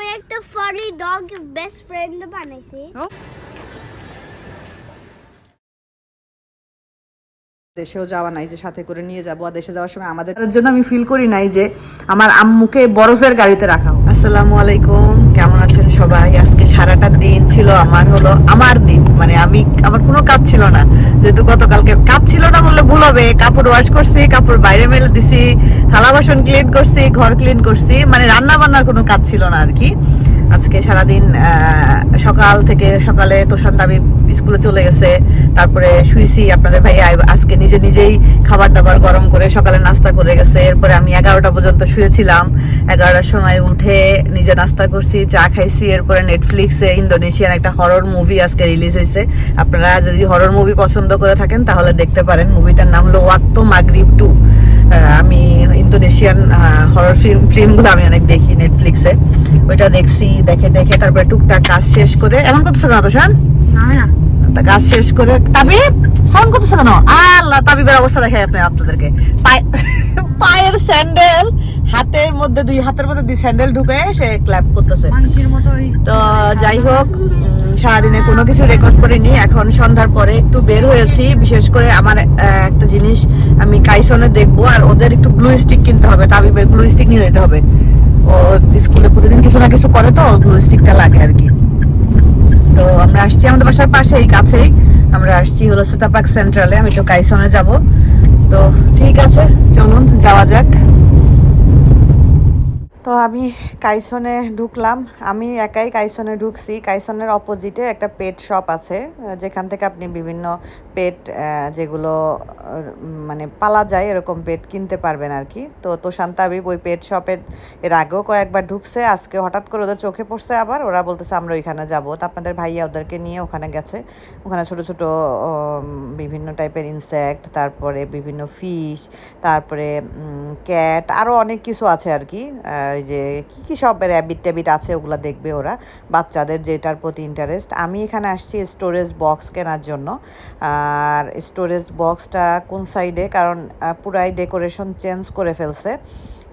আমি একটা ফারি dog best friend বানাইছি। দেশেও যাওয়া নাই যে সাথে করে নিয়ে যাব আর দেশে যাওয়ার সময় আমাদের জন্য আমি ফিল করি নাই যে আমার আম্মুকে বরফের গাড়িতে রাখা আসসালামু আলাইকুম কেমন আছেন সবাই? আজকে সারাটা দিন ছিল, আমার হলো আমার দিন মানে আমি, আমার কোনো কাজ ছিল না। যেহেতু গতকালকে কাজ ছিল না বললে ভুল হবে, কাপড় ওয়াশ করছি, কাপড় বাইরে মেলে দিছি, থালা বাসন ক্লিন করছি, ঘর ক্লিন করছি মানে রান্না বান্নার কোনো কাজ ছিল না আর কি। আজকে সারাদিন সকাল থেকে সকালে তোষান্ত দাবি স্কুলে চলে গেছে। তারপরে শুইছি আপনাদের ভাই আজকে নিজে নিজেই খাবার দাবার গরম করে সকালে নাস্তা করে গেছে। এরপরে আমি এগারোটা পর্যন্ত শুয়েছিলাম। এগারোটার সময় উঠে নিজে নাস্তা করছি, চা খাইছি। এরপরে নেটফ্লিক্সে ইন্দোনেশিয়ান একটা হরর মুভি আজকে রিলিজ হয়েছে। আপনারা যদি হরর মুভি পছন্দ করে থাকেন, তাহলে দেখতে পারেন মুভিটার নাম হলো ওয়াক্তো মাগরিব টু আমি ইন্দোনেশিয়ান হরর ফিল্ম ফিল্মগুলো আমি অনেক দেখি নেটফ্লিক্সে ওইটা দেখছি দেখে দেখে তারপরে টুকটাক কাজ শেষ করে এমন করতেছে না তো শান। তা কাজ শেষ করে তাবিব সাউন্ড করতেছে কেন আল্লাহ তাবিবের অবস্থা দেখে আপনি আপনাদেরকে। পায়ের স্যান্ডেল হাতের মধ্যে দুই হাতের মধ্যে দুই স্যান্ডেল ঢুকে সে ক্ল্যাপ করতেছে। তো যাই হোক সারাদিনে কোনো কিছু রেকর্ড করিনি। এখন সন্ধ্যার পরে একটু বের হয়েছি। বিশেষ করে আমার একটা জিনিস আমি কাইসনে দেখব। আর ওদের একটু গ্লু স্টিক কিনতে হবে তাবিবের গ্লু স্টিক নিয়ে যেতে হবে। ও স্কুলে প্রতিদিন কিছু না কিছু করে তো গ্লু স্টিকটা লাগে আর কি। তো আমরা আসছি আমাদের বাসার পাশেই কাছেই। আমরা আসছি হলো সেতাপাক সেন্ট্রালে আমি একটু কাইসনে যাব। তো ঠিক আছে চলুন যাওয়া যাক তো আমি কাইসনে ঢুকলাম। আমি একাই কাইসনে ঢুকছি। কাইসনের অপোজিটে একটা পেট শপ আছে, যেখান থেকে আপনি বিভিন্ন পেট যেগুলো মানে পালা যায় এরকম পেট কিনতে পারবেন আর কি। তো তোষান্ত আবিব ওই পেট শপের এর আগেও কয়েকবার ঢুকছে। আজকে হঠাৎ করে ওদের চোখে পড়ছে আবার। ওরা বলতেছে, আমরা ওইখানে যাব। তো আপনাদের ভাইয়া ওদেরকে নিয়ে ওখানে গেছে। ওখানে ছোট ছোট বিভিন্ন টাইপের ইনসেক্ট তারপরে বিভিন্ন ফিশ তারপরে ক্যাট আরও অনেক কিছু আছে আর কি। যে কী কী সব র্যাবিট ট্যাবিট আছে ওগুলো দেখবে ওরা, বাচ্চাদের যেটার প্রতি ইন্টারেস্ট আমি এখানে আসছি স্টোরেজ বক্স কেনার জন্য। আর স্টোরেজ বক্সটা কোন সাইডে কারণ পুরাই ডেকোরেশন চেঞ্জ করে ফেলছে।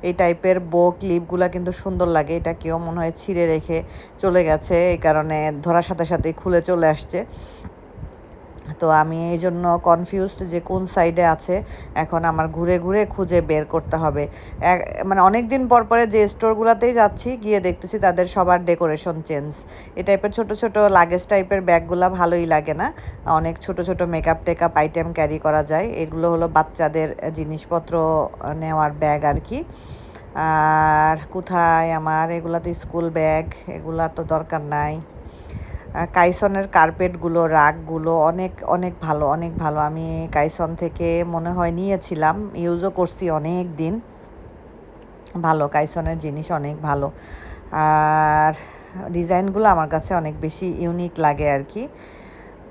এই টাইপের বো ক্লিপগুলো কিন্তু সুন্দর লাগে। এটা কেউ মনে হয় ছিঁড়ে রেখে চলে গেছে। এই কারণে ধরার সাথে সাথেই খুলে চলে আসছে। তো আমি এই জন্য কনফিউজড যে কোন সাইডে আছে, এখন আমার ঘুরে ঘুরে খুঁজে বের করতে হবে। মানে অনেক দিন পর পরে যে স্টোরগুলোতেই যাচ্ছি, গিয়ে দেখতেছি তাদের সবার ডেকোরেশন চেঞ্জ এ টাইপের ছোট ছোট লাগেজ টাইপের ব্যাগগুলো ভালোই লাগে না। অনেক ছোট ছোট মেকআপ টেকআপ আইটেম ক্যারি করা যায়। এগুলো হলো বাচ্চাদের জিনিসপত্র নেওয়ার ব্যাগ আর কি। আর কোথায় আমার? এগুলাতে স্কুল ব্যাগ এগুলা তো দরকার নাই। কাইসনের কার্পেটগুলো, রাগগুলো অনেক অনেক ভালো অনেক ভালো। আমি কাইসন থেকে মনে হয় নিয়েছিলাম ইউজও করছি অনেক দিন। ভালো, কাইসনের জিনিস অনেক ভালো। আর ডিজাইনগুলো আমার কাছে অনেক বেশি ইউনিক লাগে আর কি।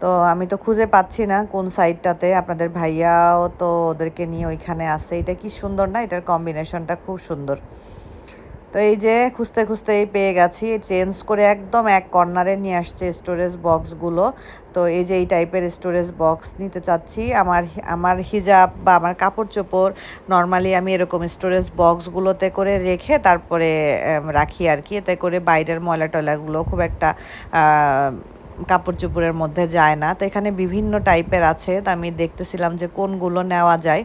তো আমি তো খুঁজে পাচ্ছি না কোন সাইডটাতে আপনাদের ভাইয়াও তো ওদেরকে নিয়ে ওইখানে আছে। এটা কি সুন্দর না? এটার কম্বিনেশনটা খুব সুন্দর। তো এই যে খুঁজতে খুঁজতেই পেয়ে গেছি চেঞ্জ করে একদম এক কর্নারে নিয়ে আসছে স্টোরেজ বক্সগুলো তো এই যে এই টাইপের স্টোরেজ বক্স নিতে চাচ্ছি। আমার আমার হিজাব বা আমার কাপড় চোপড় নর্মালি আমি এরকম স্টোরেজ বক্সগুলোতে করে রেখে তারপরে রাখি আর কি। এতে করে বাইরের ময়লা টয়লাগুলো খুব একটা কাপড় চোপড়ের মধ্যে যায় না। তো এখানে বিভিন্ন টাইপের আছে। তো আমি দেখতেছিলাম যে কোনগুলো নেওয়া যায়।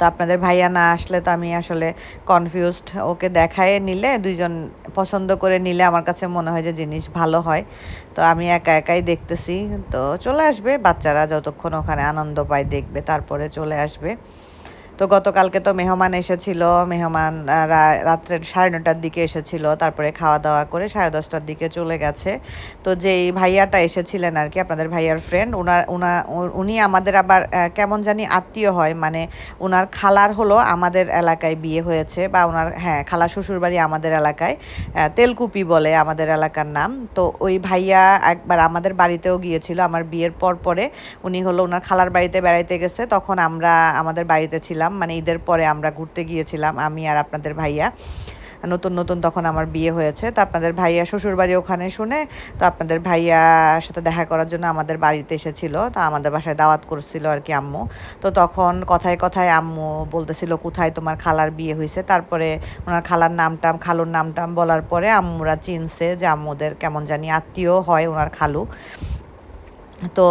তো আপনাদের ভাইয়া না আসলে তো আমি আসলে কনফিউজড ওকে দেখায় নিলে, দুইজন পছন্দ করে নিলে আমার কাছে মনে হয় যে জিনিস ভালো হয়। তো আমি একা একাই দেখতেছি। তো চলে আসবে, বাচ্চারা যতক্ষণ ওখানে আনন্দ পায়, দেখবে, তারপরে চলে আসবে। তো গতকালকে তো মেহমান এসেছিল মেহমান রাত্রে সাড়ে নটার দিকে এসেছিল, তারপরে খাওয়া দাওয়া করে সাড়ে দশটার দিকে চলে গেছে। তো যেই ভাইয়াটা এসেছিলেন আর কি, আপনাদের ভাইয়ার ফ্রেন্ড ওনার উনা, উনি আমাদের আবার কেমন জানি আত্মীয় হয় মানে ওনার খালার হলো আমাদের এলাকায় বিয়ে হয়েছে, বা ওনার হ্যাঁ খালা শ্বশুরবাড়ি আমাদের এলাকায় তেলকুপি বলে আমাদের এলাকার নাম। তো ওই ভাইয়া একবার আমাদের বাড়িতেও গিয়েছিল, আমার বিয়ের পর পরে উনি হলো ওনার খালার বাড়িতে বেড়াইতে গেছে, তখন আমরা আমাদের বাড়িতে ছিলাম। মানে ঈদের পরে আমরা ঘুরতে গিয়েছিলাম, আমি আর আপনাদের ভাইয়া। নতুন নতুন তখন আমার বিয়ে হয়েছে, তো আপনাদের ভাইয়া শ্বশুর বাড়ি ওখানে শুনে, তো আপনাদের ভাইয়ার সাথে দেখা করার জন্য আমাদের বাড়িতে এসেছিল, তো আমাদের বাসায় দাওয়াত করছিল আর কি আম্মু। তো তখন কথায় কথায় আম্মু বলতেছিল, কোথায় তোমার খালার বিয়ে হয়েছে? তারপরে ওনার খালার নামটাম, খালুর নামটাম বলার পরে আম্মুরা চিনছে যে আম্মুদের কেমন জানি আত্মীয় হয় ওনার খালু। তো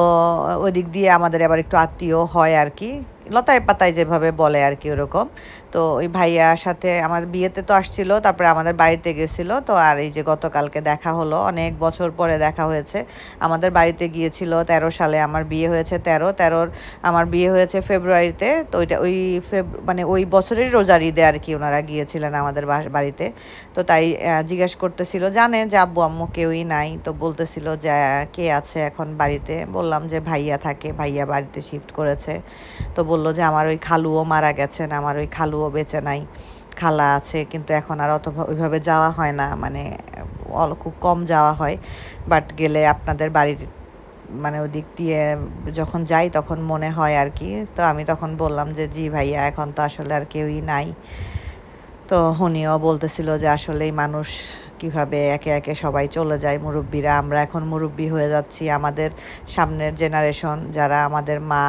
ওই দিক দিয়ে আমাদের আবার একটু আত্মীয় হয় আর কি। লতায় পাতায় যেভাবে বলে আর কি ওরকম। তো ওই ভাইয়ার সাথে আমার বিয়েতে তো আসছিল, তারপরে আমাদের বাড়িতে গেছিল। তো আর এই যে গতকালকে দেখা হলো, অনেক বছর পরে দেখা হয়েছে। আমাদের বাড়িতে গিয়েছিল তেরো সালে, আমার বিয়ে হয়েছে তেরো। তেরোর আমার বিয়ে হয়েছে ফেব্রুয়ারিতে। তো ওইটা ওই ফেব মানে ওই বছরের রোজার ঈদে আর কি ওনারা গিয়েছিলেন আমাদের বাড়িতে। তো তাই জিজ্ঞেস করতেছিল, জানে যে আব্বু, আম্মু কেউই নাই? তো বলতেছিল যে, কে আছে এখন বাড়িতে? বললাম যে, ভাইয়া থাকে, ভাইয়া বাড়িতে শিফট করেছে। তো বলল যে, আমার ওই খালুও মারা গেছেন, আমার ওই খালুও বেঁচে নাই, খালা আছে, কিন্তু এখন আর অত ওইভাবে যাওয়া হয় না মানে অল- খুব কম যাওয়া হয়। বাট গেলে আপনাদের বাড়ির মানে ওদিক দিয়ে যখন যাই তখন মনে হয় আর কি। তো আমি তখন বললাম যে, জি ভাইয়া, এখন তো আসলে আর কেউই নাই। তো উনিও বলতেছিল যে, আসলেই মানুষ কীভাবে একে একে সবাই চলে যায়, মুরব্বীরা। আমরা এখন মুরব্বী হয়ে যাচ্ছি। আমাদের সামনের জেনারেশন যারা আমাদের মা,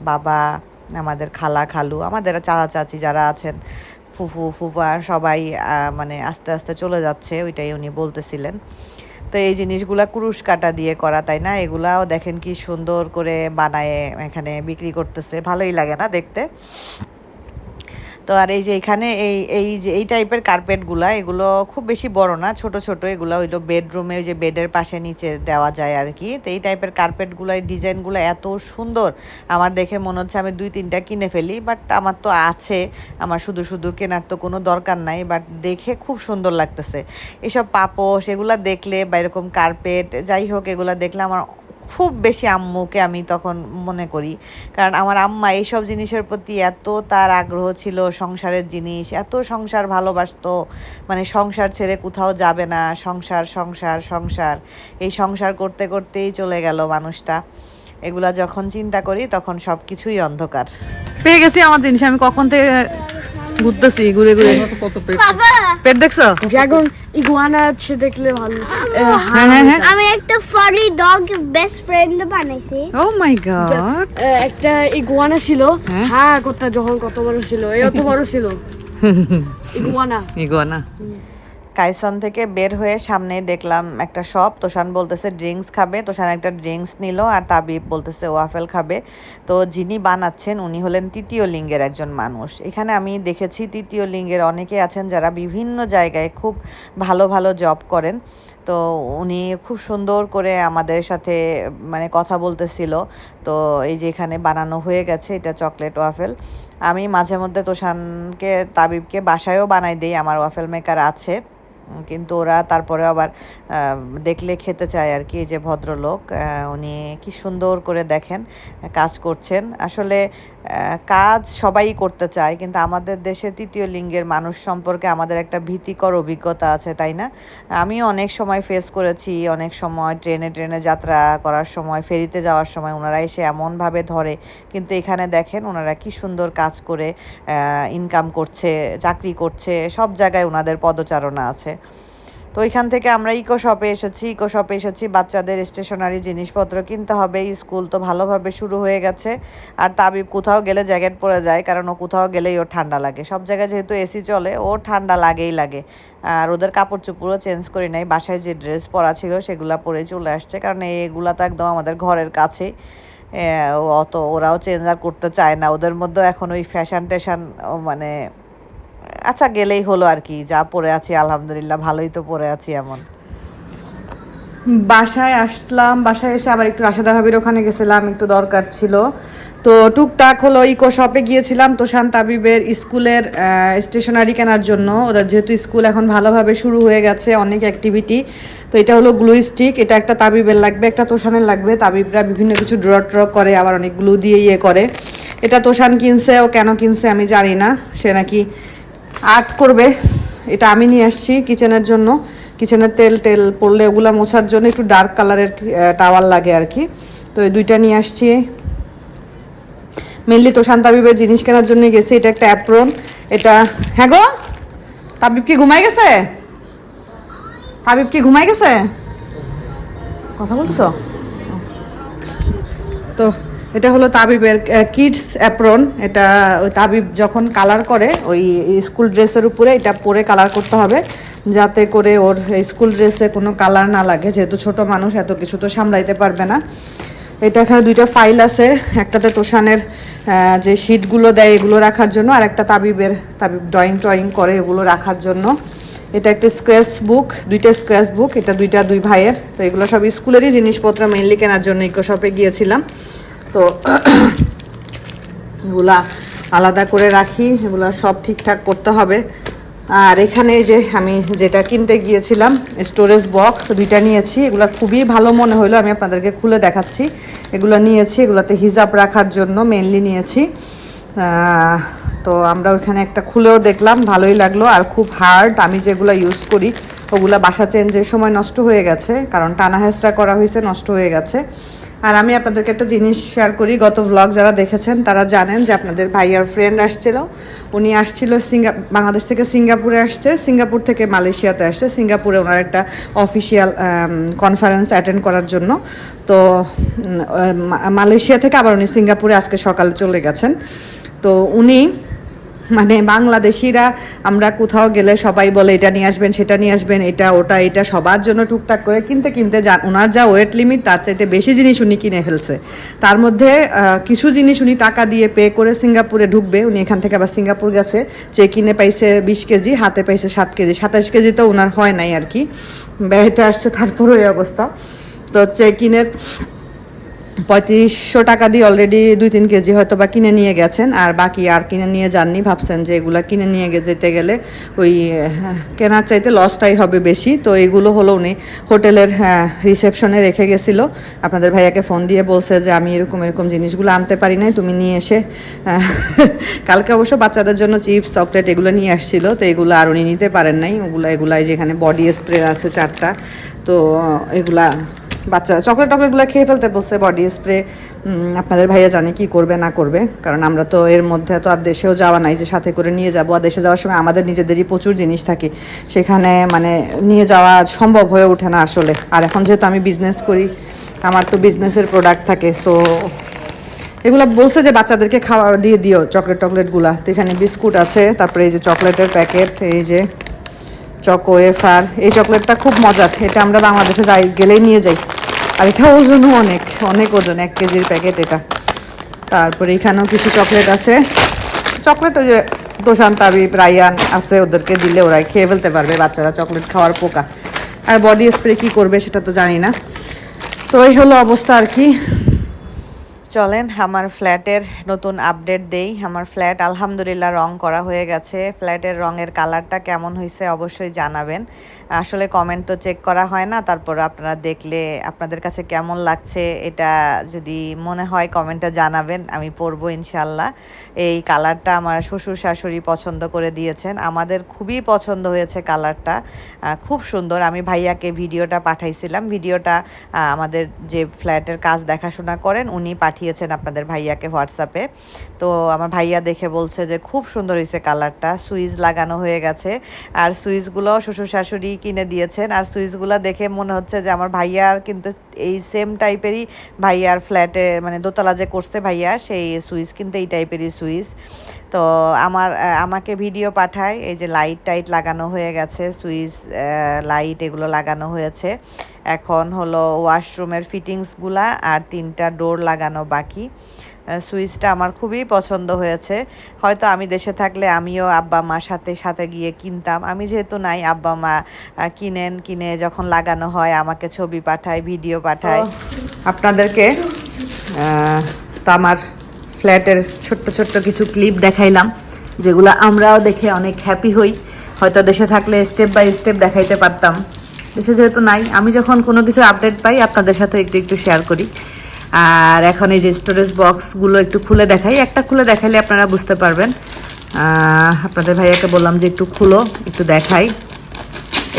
বাবা আমাদের খালা, খালু, আমাদের চাচা, চাচি যারা আছেন, ফুফু ফুফা সবাই মানে আস্তে আস্তে চলে যাচ্ছে, ওইটাই উনি বলতেছিলেন। তো এই জিনিসগুলা কুরুশ কাটা দিয়ে করা, তাই না? এগুলাও দেখেন কি সুন্দর করে বানায় এখানে বিক্রি করতেছে। ভালোই লাগে না দেখতে? তো আর এই যে এখানে এই এই যে এই টাইপের কার্পেটগুলা এগুলো খুব বেশি বড় না, ছোট ছোট, এগুলো হইল বেডরুমে ওই যে বেডের পাশে নিচে দেওয়া যায় আর কি। তো এই টাইপের কার্পেটগুলো এই ডিজাইনগুলো এত সুন্দর, আমার দেখে মনে হচ্ছে আমি দুই, তিনটা কিনে ফেলি বাট আমার তো আছে, আমার শুধু শুধু কেনার তো কোনো দরকার নাই বাট দেখে খুব সুন্দর লাগতেছে। এসব পাপোশ, এগুলা দেখলে বা এরকম কার্পেট যাই হোক, এগুলা দেখলে আমার খুব বেশি আম্মুকে আমি তখন মনে করি। কারণ আমার আম্মা এইসব জিনিসের প্রতি এত তার আগ্রহ ছিল সংসারের জিনিস এত সংসার ভালোবাসতো। মানে সংসার ছেড়ে কোথাও যাবে না সংসার সংসার সংসার। এই সংসার করতে করতেই চলে গেল মানুষটা। এগুলা যখন চিন্তা করি তখন সব কিছুই অন্ধকার। পেয়ে গেছি আমার জিনিস আমি কখন থেকে ঘুরতেছি ঘুরে ঘুরে। কত পেট দেখছ? ড্রাগন ইগুয়ানা আছে দেখলে ভালো। হ্যাঁ হ্যাঁ হ্যাঁ আমি একটা ফারি ডগ বেস্ট ফ্রেন্ড বানাইছি। ও মাই গড একটা ইগুয়ানা ছিল। হ্যাঁ? হ্যাঁ কত যখন কত বড় ছিল। এই অত বড় ছিল। ইগুয়ানা। ইগুয়ানা। কাইসন থেকে বের হয়ে সামনে দেখলাম একটা শপ তোষান বলতেছে ড্রিঙ্কস খাবে। তোষান একটা ড্রিঙ্কস নিল আর তাবিব বলতেছে ওয়াফেল খাবে। তো যিনি বানাচ্ছেন, উনি হলেন তৃতীয় লিঙ্গের একজন মানুষ। এখানে আমি দেখেছি তৃতীয় লিঙ্গের অনেকে আছেন যারা বিভিন্ন জায়গায় খুব ভালো ভালো জব করেন। তো উনি খুব সুন্দর করে আমাদের সাথে মানে কথা বলতেছিল। তো এই যে এখানে বানানো হয়ে গেছে, এটা চকলেট ওয়াফেল আমি মাঝে মধ্যে তোষানকে, তাবিবকে বাসায়ও বানাই দিই, আমার ওয়াফেল মেকার আছে। কিন্তু ওরা তারপরে আবার দেখলে খেতে চায় আর কি যে ভদ্রলোক উনি কি সুন্দর করে দেখেন, কাজ করছেন। আসলে কাজ সবাই করতে চায়, কিন্তু আমাদের দেশের তৃতীয় লিঙ্গের মানুষ সম্পর্কে আমাদের একটা ভীতিকর অভিজ্ঞতা আছে, তাই না? আমিও অনেক সময় ফেস করেছি, অনেক সময় ট্রেনে ট্রেনে যাত্রা করার সময়, ফেরিতে যাওয়ার সময় ওনারা এসে এমনভাবে ধরে, কিন্তু এখানে দেখেন ওনারা কি সুন্দর কাজ করে ইনকাম করছে, চাকরি করছে, সব জায়গায় ওনাদের পদচারণা আছে। তো ওইখান থেকে আমরা ইকো শপে এসেছি, ইকো শপে এসেছি, বাচ্চাদের স্টেশনারি জিনিসপত্র কিনতে হবে, স্কুল তো ভালোভাবে শুরু হয়ে গেছে। আর তাবিব কোথাও গেলে জ্যাকেট পরে যায়, কারণ ও কোথাও গেলেই ওর ঠান্ডা লাগে। সব জায়গায় যেহেতু এসি চলে ওর ঠান্ডা লাগেই লাগে। আর ওদের কাপড় চোপড়ও চেঞ্জ করি নাই, বাসায় যে ড্রেস পরা ছিল সেগুলো পরে চলে আসছে, কারণ এগুলা তো একদম আমাদের ঘরের কাছে অত, ওরাও চেঞ্জ আর করতে চায় না। ওদের মধ্যেও এখন ওই ফ্যাশন ট্যাশন মানে আচ্ছা গেলেই হলো আর কি। যা পরে আছি, আলহামদুলিল্লাহ, ভালোই তো পরে আছি এমন। বাসায় আসলাম, বাসায় এসে আবার একটু রাশেদা ভাবির ওখানে গেছিলাম, একটু দরকার ছিল। তো টুকটাক হলো ইকো শপে গিয়েছিলাম, তোষান তাবিবের স্কুলের স্টেশনারি কেনার জন্য। ওদের যেহেতু স্কুল এখন ভালোভাবে শুরু হয়ে গেছে, অনেক অ্যাক্টিভিটি তো এটা হলো গ্লু স্টিক, এটা একটা তাবিবের লাগবে, একটা তোষানের লাগবে। তাবিবরা বিভিন্ন কিছু ড্র ট্র করে, আবার অনেক গ্লু দিয়ে ইয়ে করে। এটা তোষান কিনছে ও কেন কিনছে আমি জানি না। সে নাকি আর্ট করবে, এটা আমি নিয়ে আসছি কিচেনের জন্য। কিচেনের তেল টেল পড়লে ওগুলো মোছার জন্য একটু ডার্ক কালারের টাওয়াল লাগে আর কি। তো এই দুইটা নিয়ে আসছি। মেনলি তো শান্তাবিবের জিনিস কেনার জন্য গেছি, এটা একটা অ্যাপ্রন এটা হ্যাঁ গো? তাবিব কি ঘুমাই গেছে? তাবিব কি ঘুমাই গেছে? কথা বলতেছো? তো এটা হলো তাবিবের কিডস অ্যাপ্রন এটা ওই তাবিব যখন কালার করে, ওই স্কুল ড্রেসের উপরে এটা পরে কালার করতে হবে, যাতে করে ওর স্কুল ড্রেসে কোনো কালার না লাগে। যেহেতু ছোট মানুষ, এত কিছু তো সামলাইতে পারবে না। এটা এখানে দুইটা ফাইল আছে, একটাতে তোষানের যে শিটগুলো দেয় এগুলো রাখার জন্য, আর একটা তাবিবের, তাবিব ড্রয়িং ট্রয়িং করে এগুলো রাখার জন্য। এটা একটা স্ক্র্যাচ বুক দুইটা স্ক্র্যাচ বুক এটা দুইটা দুই ভাইয়ের। তো এগুলো সব স্কুলেরই জিনিসপত্র মেনলি কেনার জন্য ইকো শপে গিয়েছিলাম। তো এগুলা আলাদা করে রাখি, এগুলা সব ঠিকঠাক করতে হবে। আর এখানে যে আমি যেটা কিনতে গিয়েছিলাম স্টোরেজ বক্স দুইটা নিয়েছি। এগুলো খুবই ভালো মনে হলো আমি আপনাদেরকে খুলে দেখাচ্ছি। এগুলো নিয়েছি, এগুলাতে হিজাব রাখার জন্য মেনলি নিয়েছি। তো আমরা ওইখানে একটা খুলেও দেখলাম, ভালোই লাগল। আর খুব হার্ড আমি যেগুলো ইউজ করি, ওগুলো বাসা চেঞ্জের সময় নষ্ট হয়ে গেছে, কারণ টানা হেঁচড়া করা হয়েছে নষ্ট হয়ে গেছে। আর আমি আপনাদেরকে একটা জিনিস শেয়ার করি, গত ভ্লগ যারা দেখেছেন, তারা জানেন যে আপনাদের ভাইয়ার ফ্রেন্ড আসছিল। উনি আসছিল সিঙ্গা, বাংলাদেশ থেকে সিঙ্গাপুরে আসছে, সিঙ্গাপুর থেকে মালয়েশিয়াতে আসছে। সিঙ্গাপুরে ওনার একটা অফিসিয়াল কনফারেন্স অ্যাটেন্ড করার জন্য। তো মালয়েশিয়া থেকে আবার উনি সিঙ্গাপুরে আজকে সকালে চলে গেছেন। তো উনি মানে বাংলাদেশিরা, আমরা কোথাও গেলে সবাই বলে, এটা নিয়ে আসবেন, সেটা নিয়ে আসবেন, এটা, ওটা, এটা, সবার জন্য টুকটাক করে কিনতে কিনতে যা, ওনার যা ওয়েট লিমিট তার চাইতে বেশি জিনিস উনি কিনে ফেলছে। তার মধ্যে কিছু জিনিস উনি টাকা দিয়ে পে করে সিঙ্গাপুরে ঢুকবে। উনি এখান থেকে আবার সিঙ্গাপুর গেছে। চেক কিনে পাইছে বিশ কেজি, হাতে পাইছে সাত কেজি। সাতাশ কেজি তো ওনার হয় নাই আর কি। বেড়াইতে আসছে, তারপরও এই অবস্থা। তো চেক কিনের পঁয়ত্রিশশো টাকা দিয়ে অলরেডি দুই তিন কেজি হয়তো বা কিনে নিয়ে গেছেন আর বাকি আর কিনে নিয়ে যাননি ভাবছেন যে এগুলা কিনে নিয়ে যেতে গেলে ওই হ্যাঁ, কেনার চাইতে লসটাই হবে বেশি। তো এগুলো হলো উনি হোটেলের রিসেপশনে রেখে গেছিল। আপনাদের ভাইয়াকে ফোন দিয়ে বলছে যে আমি এরকম এরকম জিনিসগুলো আনতে পারি নাই তুমি নিয়ে এসে আহ, কালকে অবশ্য বাচ্চাদের জন্য চিপস চকলেট এগুলো নিয়ে আসছিল তো এগুলো আর উনি নিতে পারেন নাই। ওগুলো এগুলাই যেখানে বডি স্প্রে আছে চারটা তো এগুলা বাচ্চা চকলেট টকলেটগুলো খেয়ে ফেলতে বসছে বডি স্প্রে আপনাদের ভাইয়া জানে কি করবে, না করবে। কারণ আমরা তো এর মধ্যে তো আর দেশেও যাওয়া নাই যে সাথে করে নিয়ে যাব। আর দেশে যাওয়ার সময় আমাদের নিজেদেরই প্রচুর জিনিস থাকে। সেখানে মানে নিয়ে যাওয়া সম্ভব হয়ে ওঠে না আসলে। আর এখন যেহেতু আমি বিজনেস করি, আমার তো বিজনেসের প্রোডাক্ট থাকে সো এগুলো বলছে যে বাচ্চাদেরকে খাওয়া, দিয়ে দিও চকলেট টকলেটগুলা। তো এখানে বিস্কুট আছে, তারপরে এই যে চকলেটের প্যাকেট এই যে চকো এফার এই চকলেটটা খুব মজার। এটা আমরা বাংলাদেশে যাই, গেলেই নিয়ে যাই। আর এটা ওজনও অনেক অনেক ওজন, এক কেজির প্যাকেট এটা। তারপরে এখানেও কিছু চকলেট আছে। চকলেট ওই যে দোসান, তাবিব, রায়ান আছে, ওদেরকে দিলে ওরাই খেয়ে ফেলতে পারবে, বাচ্চারা চকলেট খাওয়ার পোকা। আর বডি স্প্রে কী করবে সেটা তো জানি না। তো এই হলো অবস্থা আর কি। চলেন, আমার ফ্ল্যাটের নতুন আপডেট দেই। আমার ফ্ল্যাট আলহামদুলিল্লাহ রং করা হয়ে গেছে। ফ্ল্যাটের রঙের কালারটা কেমন হয়েছে অবশ্যই জানাবেন। আসলে কমেন্ট তো চেক করা হয় না, তারপর আপনারা দেখলে আপনাদের কাছে কেমন লাগছে এটা যদি মনে হয় কমেন্টটা জানাবেন, আমি পরবো ইনশাল্লাহ এই কালারটা আমার শ্বশুর শাশুড়ি পছন্দ করে দিয়েছেন। আমাদের খুবই পছন্দ হয়েছে কালারটা খুব সুন্দর। আমি ভাইয়াকে ভিডিওটা পাঠাইছিলাম। ভিডিওটা আমাদের যে ফ্ল্যাটের কাজ দেখাশোনা করেন, উনি পাঠিয়েছেন আপনাদের ভাইয়াকে হোয়াটসঅ্যাপে। তো আমার ভাইয়া দেখে বলছে যে খুব সুন্দর হয়েছে কালারটা, সুইচ লাগানো হয়ে গেছে। আর সুইচগুলো শ্বশুর শাশুড়ি কিনে দিয়েছেন। আর সুইচগুলো দেখে মনে হচ্ছে যে আমার ভাইয়ার কিন্তু এই সেম টাইপেরই ভাইয়ার ফ্ল্যাটে মানে দোতলা যে করছে ভাইয়া, সেই সুইচ কিন্তু এই টাইপেরই সুইচ। তো আমার আমাকে ভিডিও পাঠায়, এই যে লাইট টাইট লাগানো হয়ে গেছে, সুইচ লাইট এগুলো লাগানো হয়েছে। এখন হলো ওয়াশরুমের ফিটিংসগুলা আর তিনটা ডোর লাগানো বাকি। সুইচটা আমার খুবই পছন্দ হয়েছে। হয়তো আমি দেশে থাকলে আমিও আব্বা মার সাথে সাথে গিয়ে কিনতাম। আমি যেহেতু নাই, আব্বা মা কিনেন, কিনে যখন লাগানো হয় আমাকে ছবি পাঠায় ভিডিও পাঠায়। আপনাদেরকে তো আমার ফ্ল্যাটের ছোট্ট ছোট্ট কিছু ক্লিপ দেখাইলাম, যেগুলো আমরাও দেখে অনেক হ্যাপি হই। হয়তো দেশে থাকলে স্টেপ বাই স্টেপ দেখাইতে পারতাম। দেশে যেহেতু নাই, আমি যখন কোনো কিছু আপডেট পাই, আপনাদের সাথে একটু একটু শেয়ার করি। আর এখন এই যে স্টোরেজ বক্সগুলো একটু খুলে দেখাই। একটা খুলে দেখাইলে আপনারা বুঝতে পারবেন। আপনাদের ভাইয়াকে বললাম যে একটু খুলো, একটু দেখাই।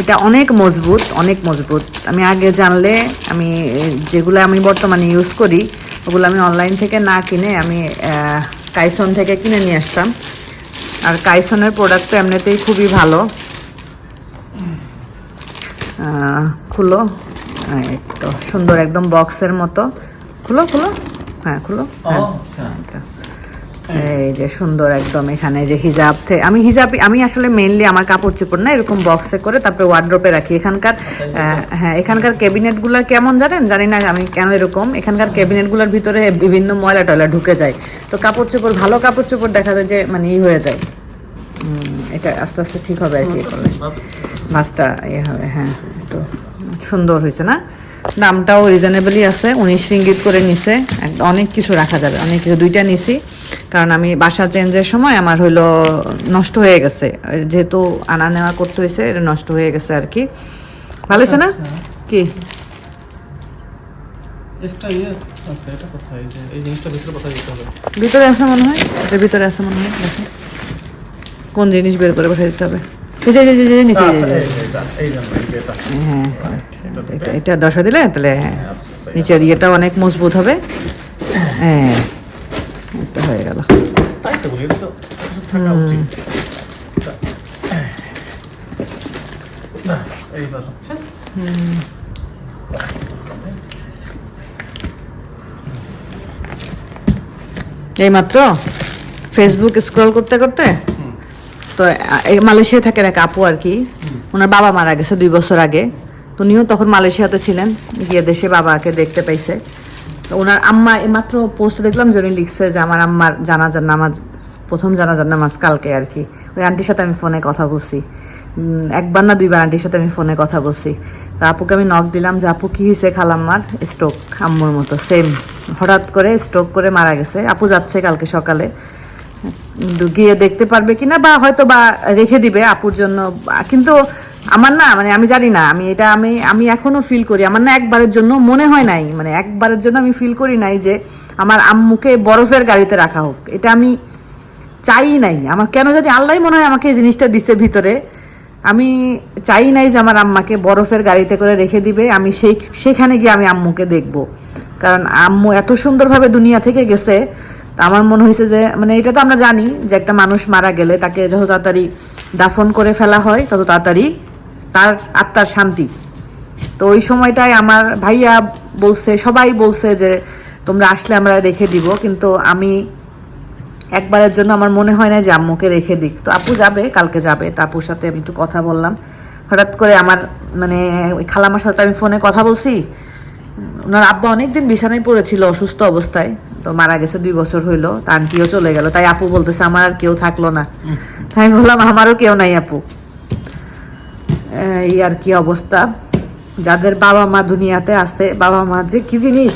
এটা অনেক মজবুত অনেক মজবুত। আমি আগে জানলে আমি, যেগুলো আমি বর্তমানে ইউজ করি ওগুলো আমি অনলাইন থেকে না কিনে আমি কাইসন থেকে কিনে নিয়ে আসতাম। আর কাইসনের প্রোডাক্ট তো এমনিতেই খুবই ভালো। খুলো। একটু সুন্দর একদম বক্সের মতো। খুলো খুলো। হ্যাঁ খুলো। হ্যাঁ। আচ্ছা। এই যে সুন্দর একদম এখানে যে হিজাব থে- আমি হিজাব আমি আসলে মেনলি আমার কাপড় চোপড় না, এরকম বক্সে করে তারপরে ওয়ার্ড্রোপে রাখি। এখানকার হ্যাঁ এখানকার ক্যাবিনেট কেমন জানেন? জানি না আমি কেন এরকম। এখানকার ক্যাবিনেটগুলার ভিতরে বিভিন্ন ময়লা টয়লা ঢুকে যায়। তো কাপড় চোপড়, ভালো কাপড় চোপড় দেখা যায় যে মানে ই হয়ে যায়। এটা আস্তে আস্তে ঠিক হবে আর কি। করলে মাছটা ইয়ে হবে হ্যাঁ একটু সুন্দর হয়েছে না? দামটাও রিজনেবলই আছে। উনিশ রিঙ্গিত করে নিছে। অনেক কিছু রাখা যাবে। অনেক কিছু, দুইটা নিছি। কারণ আমি বাসা চেঞ্জের সময় আমার হইল নষ্ট হয়ে গেছে যেহেতু আনা নেওয়া করতে হয়েছে এটা নষ্ট হয়ে গেছে আর কি ভালো হয়েছে না কি ইয়ে আছে ভিতরে আছে মনে হয় এটার ভিতরে আছে মনে হয় কোন জিনিস বের করে পাঠিয়ে দিতে হবে আচ্ছা এটা হ্যাঁ দশা দিলে তাহলে হ্যাঁ নিচের ইয়েটা অনেক মজবুত হবে হ্যাঁ এটা হয়ে গেল তাই তো বলি এটা তো কিছু থাকা উচিত। এইবার হচ্ছে। এই মাত্র ফেসবুক স্ক্রল করতে করতে? তো মালয়েশিয়ায় থাকেন এক আপু আর কি। ওনার বাবা মারা গেছে দুই বছর আগে। তো উনিও তখন মালয়েশিয়াতে ছিলেন। গিয়ে দেশে বাবাকে দেখতে পাইছে। ওনার আম্মা এইমাত্র পোস্টে দেখলাম যে উনি লিখছে যে আমার আম্মার জানাজার নামাজ, প্রথম জানাজার নামাজ কালকে আর কি। ওই আন্টির সাথে আমি ফোনে কথা বলছি। একবার না দুইবার আন্টির সাথে আমি ফোনে কথা বলছি। তা আপুকে আমি নক দিলাম যে, আপু, কি হয়েছে খালাম্মার? স্ট্রোক আম্মুর মতো সেম হঠাৎ করে স্ট্রোক করে মারা গেছে। আপু যাচ্ছে কালকে সকালে। গিয়ে দেখতে পারবে কিনা বা হয়তো বা রেখে দিবে আপুর জন্য। কিন্তু আমার না মানে আমি জানি না, আমি এটা আমি আমি এখনও ফিল করি, আমার না একবারের জন্য মনে হয় নাই মানে একবারের জন্য আমি ফিল করি নাই যে আমার আম্মুকে বরফের গাড়িতে রাখা হোক, এটা আমি চাই নাই, আমার কেন জানি আল্লাহ মনে হয় আমাকে এই জিনিসটা দিছে ভিতরে, আমি চাই নাই যে আমার আম্মাকে বরফের গাড়িতে করে রেখে দিবে, আমি সেই, সেখানে গিয়ে আমি আম্মুকে দেখব, কারণ আম্মু এত সুন্দরভাবে দুনিয়া থেকে গেছে, তা আমার মনে হয়েছে যে মানে এটা তো আমরা জানি যে একটা মানুষ মারা গেলে তাকে যত তাড়াতাড়ি দাফন করে ফেলা হয়, তত তাড়াতাড়ি তার আত্মার শান্তি। তো ওই সময়টায় আমার ভাইয়া বলছে সবাই বলছে যে তোমরা আসলে আমরা রেখে দিব। কিন্তু আমি একবারের জন্য আমার মনে হয় না যে আম্মুকে রেখে দিক। তো আপু যাবে কালকে যাবে। তো আপুর সাথে আমি একটু কথা বললাম। হঠাৎ করে আমার মানে ওই খালামার সাথে আমি ফোনে কথা বলছি। ওনার আব্বা অনেকদিন বিছানায় পড়েছিল অসুস্থ অবস্থায়। তো মারা গেছে দুই বছর হইল। তা আন্টিও চলে গেল। তাই আপু বলতেছে আমার আর কেউ থাকল না। তাই আমি বললাম আমারও কেউ নাই আপু। এই আর কি অবস্থা? যাদের বাবা মা দুনিয়াতে আছে, বাবা মা যে কি জিনিস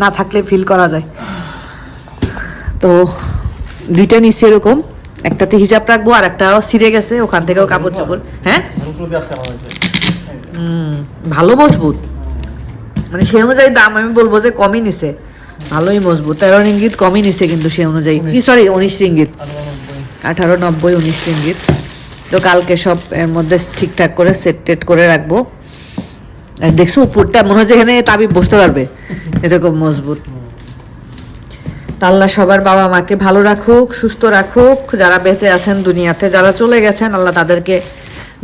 না থাকলে ফিল করা যায়। তো দুইটা নিচ্ছি এরকম, একটাতে হিজাব রাখব আর একটাও ছিঁড়ে গেছে, ওখান থেকেও কাপড় চাপড় হ্যাঁ? ভালো মজবুত। মানে সে অনুযায়ী দাম আমি বলব যে কমই নিছে। ভালোই মজবুত, তেরো রিঙ্গিত কমই নিছে কিন্তু সে অনুযায়ী। কি সরি উনিশ রিঙ্গিত। আঠারো, নব্বই, উনিশ রিঙ্গিত। তো কালকে সব এর মধ্যে ঠিকঠাক করে সেট টেট করে রাখব। দেখছ উপরটা, মনে হচ্ছে এখানে তাবি বসতে পারবে। এরকম মজবুত। তা আল্লাহ সবার বাবা মাকে ভালো রাখুক, সুস্থ রাখুক। যারা বেঁচে আছেন দুনিয়াতে, যারা চলে গেছেন, আল্লাহ তাদেরকে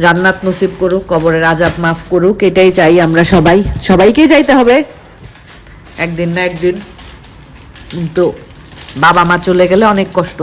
জান্নাত নসিব করুক, কবরের আজাব মাফ করুক। এটাই চাই আমরা সবাই। সবাইকেই যাইতে হবে। একদিন না একদিন। কিন্তু বাবা মা চলে গেলে অনেক কষ্ট।